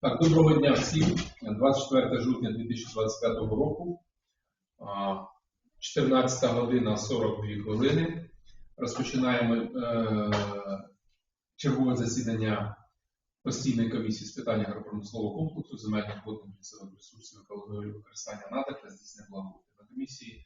Так, доброго дня всім. 24 жовтня 2025 року. а, 14 година 42 хвилини. Розпочинаємо е, чергове засідання постійної комісії з питань агропромислового комплексу, земельних водних лісових ресурсів, екології використання надр та здійснення благоустрою. На комісії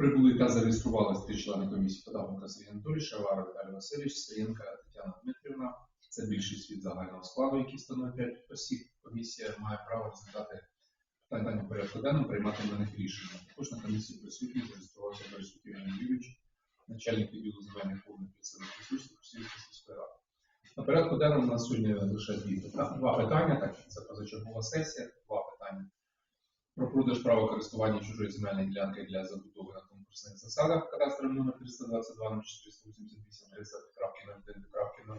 прибули та зареєструвалися три члени комісії Подавленка Сергій Анатолійович, Шавара Віталій Васильович, Саєнка Тетяна Дмитрівна. Це більшість від загального складу, який становить 5 осіб. Комісія має право розглядати питання порядку денному, приймати на них рішення. Також на комісії присутні зареєструвався Борис Юрійович, начальник відділу земельних повних лісових ресурсів Косівської сільської ради. На порядку денному у нас сьогодні лише дві два питання, так що це позачергова сесія, два питання. Про продаж права користування чужої земельної ділянки для забудови на конкурсних засадах кадастровий номер 322 на 488 30 крапки 01 крапки 002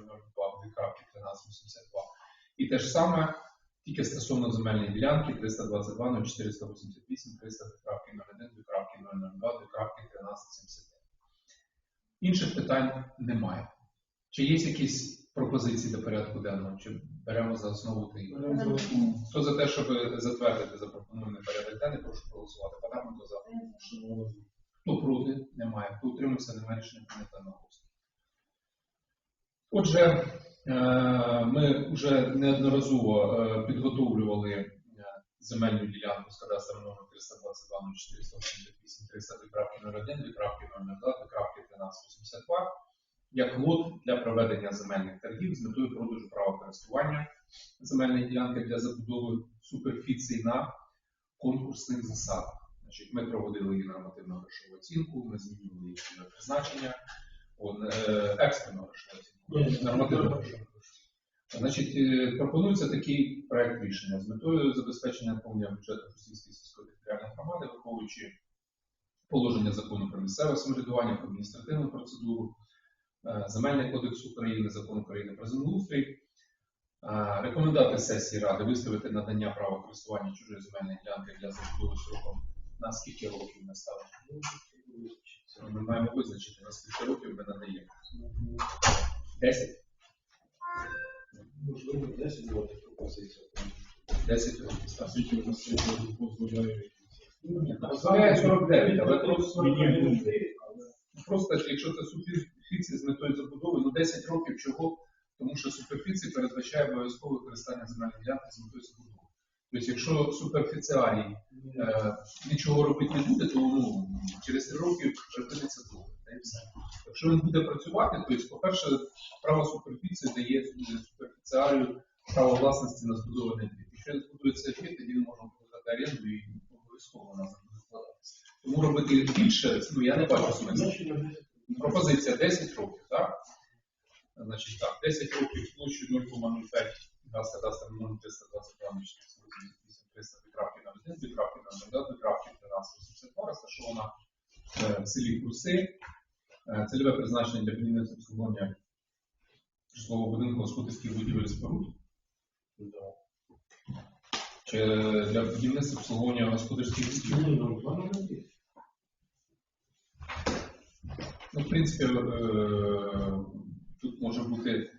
крапки 1382. І те ж саме, тільки стосовно земельної ділянки 322 на 488 30 крапки 01 крапки 002 крапки 1379. Інших питань немає. Чи є якісь пропозиції до порядку денного? Чи беремо за основу та Хто за те, щоб затвердити запропонований порядок денний, прошу проголосувати. Парламенту за. Хто проти? Немає. Хто утримався, немає рішення прийнято на голосу. Отже, е, ми вже неодноразово е, підготовлювали е, земельну ділянку з кадастром номер 322 488 30 крапки 01, крапки 02, крапки 1382 як лот для проведення земельних торгів з метою продажу права користування земельної ділянки для забудови суперфіцій на конкурсних засадах. Значить, ми проводили її нормативну грошову оцінку, ми змінювали її цільове призначення, е, екстрену грошову оцінку, нормативну грошову. Значить, е, пропонується такий проект рішення з метою забезпечення наповнення бюджету Російської сільської територіальної громади, враховуючи положення закону про місцеве самоврядування, про адміністративну процедуру, Земельний кодекс України, закон України про землеустрій. Е, Рекомендувати сесії ради виставити надання права користування чужої земельної ділянки для забудови сроком на скільки років ми ставимо? Ми маємо визначити, на скільки років ми надаємо. 10? Можливо, 10 років пропозиція. 10 років дозволяє? Дозволяє 49, але просто, якщо це суперфіції з метою забудови, ну 10 років чого? Тому що суперфіції передбачає обов'язкове використання земельної ділянки з метою забудови. Тобто, якщо суперфіціарій е, нічого робити не буде, то ну, через 3 роки припиниться все. Якщо він буде працювати, то, по-перше, право суперфіції дає суперфіціарію право власності на збудований двір. Якщо він збудується двір, тоді він може подати оренду і обов'язково вона буде вкладатися. Тому робити більше, ну я не бачу смислу. Пропозиція 10 років, так? Значить так, 10 років площу 0,05 газ кадастр номер 322 488 300 крапки на 1, 2 крапки на 0, 2 крапки 1382, розташована е, в селі Курси. Е, Цільове призначення для будівництва обслуговування житлового будинку господарських будівель споруд. Чи для будівництва обслуговування господарських будівель? Ну, в принципі, е, тут може бути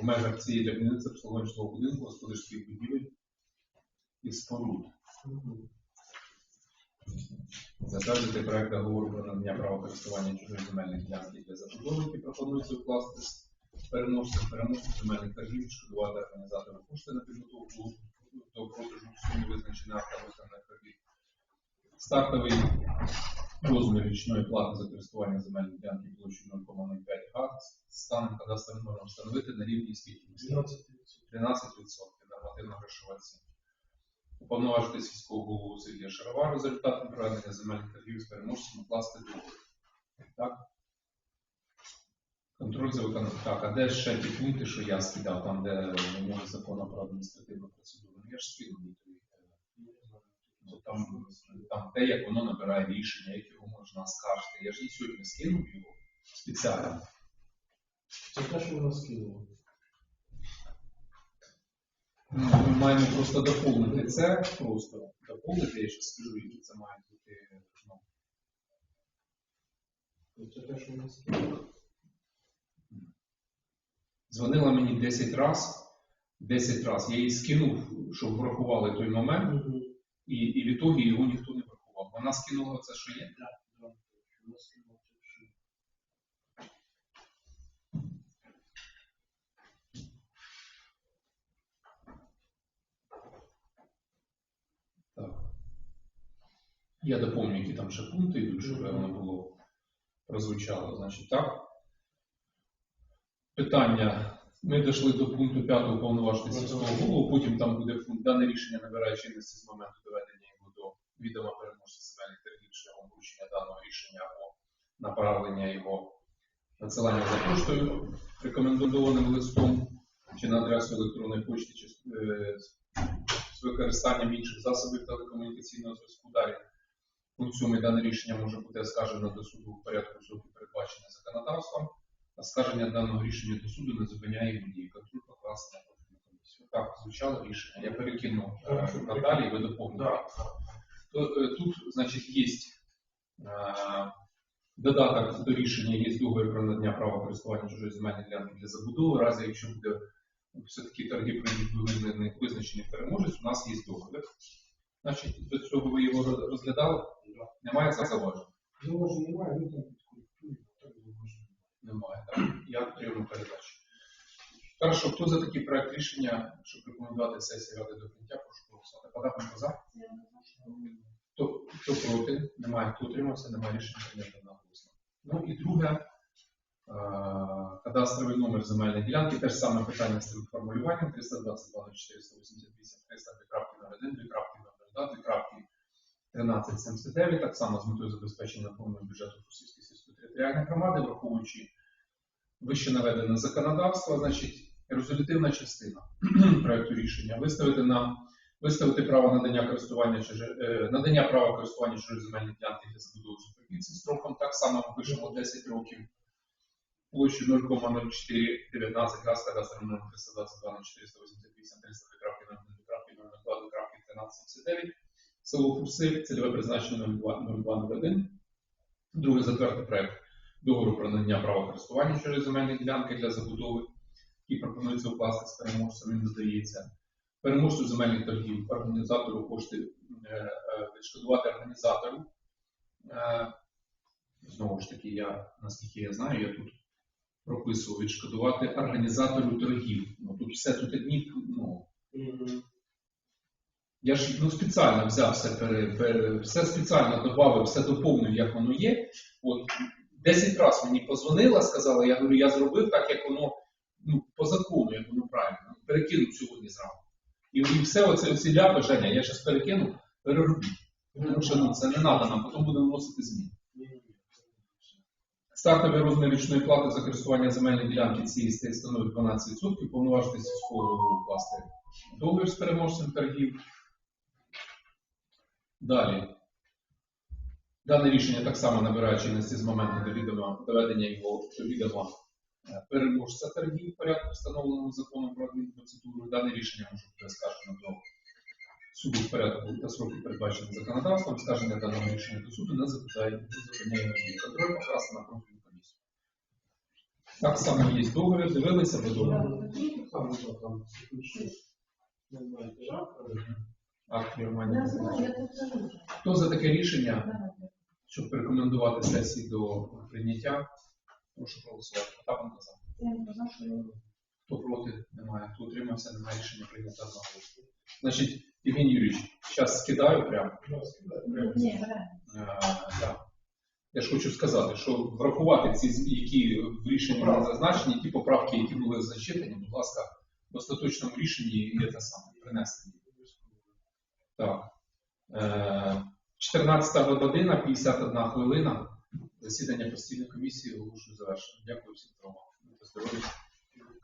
в межах цієї для будівництва будинку, господарських будівель і споруд. Затвердити проект договору про надання права користування чужої земельної ділянки для забудови, пропонується укласти з переможцем, переможцем земельних торгів, відшкодувати організатору кошти на підготовку до продажу в сумі визначених актами торгів. Стартовий розмір річної плати за користування земельної ділянки площею 0,05 га станом кадастровим номером встановити на рівні скільки? 13% нормативно грошова оцінка. Уповноважити сільського голову Сергія Шаровару за результатом проведення земельних торгів з переможцем укласти договір. Так? Контроль за виконанням. Так, а де ще ті пункти, що я скидав, там, де вимоги закону про адміністративну процедуру? Ну, Я ж скинув їх. Ну, Там, там те, як воно набирає рішення, як його можна оскаржити. Я ж і сьогодні скинув його спеціально. Це те, що вона скинула. Ну, Ми маємо просто доповнити це, просто доповнити, я ще скажу, які це мають бути. Ну, Це те, що вона скинула. Дзвонила мені 10 разів, 10 разів. Я їй скинув, щоб врахували той момент, і, і в ітогі його ніхто не врахував. Вона скинула це, що є. Так. Я доповню, які там ще пункти йдуть, щоб воно було прозвучало. Значить, так. Питання. Ми дійшли до пункту 5 повноважити сільського голову, потім там буде пункт дане рішення набирає чинності з моменту доведення відома переможця земельних торгів шляхом вручення даного рішення або направлення його надсилання за поштою рекомендованим листом чи на адресу електронної почти чи е, з використанням інших засобів телекомунікаційного зв'язку. Далі пункт 7 дане рішення може бути оскаржено до суду в порядку суду, передбачене законодавством. Оскарження даного рішення до суду не зупиняє дії. Контроль покласти на комісію. Так, звучало рішення. Я перекину е, Наталі, і ви доповните. Значить, є е, додаток до рішення, є договір про надання права користування чужої земельної ділянки для забудови. Разі, якщо буде все-таки торги пройдуть визначений переможець, у нас є договір. Значить, до цього ви його роз- розглядали? Немає зауважень? Ну, може, немає, ну там так може. Немає, так? Я прийому передачу. Хорошо, хто за такий проект рішення, щоб рекомендувати сесії ради до прийняття, прошу голосувати. Подати за? Хто, хто проти? Немає. Хто утримався? Немає рішення прийнято одноголосно. Ну і друге, е, кадастровий номер земельної ділянки, теж саме питання з цим формулюванням 322 488 300 крапки номер 1, 2 крапки номер 2, 2 крапки 1379, так само з метою забезпечення наповнення бюджету Російської сільської територіальної громади, враховуючи вище наведене законодавство, значить, резолютивна частина проекту рішення виставити на виставити право надання користування е, надання права користування чужої земельної ділянки для забудови суперфіції строком так само ми пишемо 10 років площу 0,0419 газ кадастровий номер 322 на 488 300 крапки на 2 крапки 02 крапки 1379 село Фурси, цільове призначення 0201. Друге затвердити проект договору про надання права користування чужої земельної ділянки для забудови, який пропонується укласти з переможцем, він додається. Переможцю земельних торгів, організатору кошти е, е, відшкодувати організатору. Е, Знову ж таки, я наскільки я знаю, я тут прописував відшкодувати організатору торгів. Ну тут все тут одні, ну, я ж ну, спеціально взяв все, пере, пере, все спеціально додав, все доповнив, як воно є. От 10 разів мені позвонила, сказала, я говорю, я зробив так, як воно ну, по закону, як воно правильно. Перекинув сьогодні зранку. І, і все оце всі ляпи, Женя, я зараз перекину, переробіть. Тому що ну, це не треба, нам потім будемо вносити зміни. Стартовий розмір річної плати за користування земельної ділянки цієї статі становить 12%, повноважити сільського голову договір з переможцем торгів. Далі. Дане рішення так само набирає чинності з моменту доведення його до відома переможця торгів в порядку, встановленому законом про адмінпроцедуру. Дане рішення може бути скажено до суду в порядку та сроки передбачені законодавством. Скаження даного рішення до суду не запитає, дії. Контроль покласти на профільну комісію. Так само є договір, дивилися ви договір. Акт кажу. Хто за таке рішення, щоб рекомендувати сесії до прийняття? Прошу проголосувати. Потапенко за. Я Хто проти? Немає. Хто утримався? Немає рішення прийнято одноголосно. Значить, Євгеній Юрійович, зараз скидаю прямо. Ні. Е, да. Я ж хочу сказати, що врахувати ці які в рішенні були зазначені, ті поправки, які були зачитані, будь ласка, в остаточному рішенні є те саме принести. Так. Е, 14 година, 51 хвилина. Засідання постійної комісії оголошую завершено. Дякую всім за увагу. Будьте.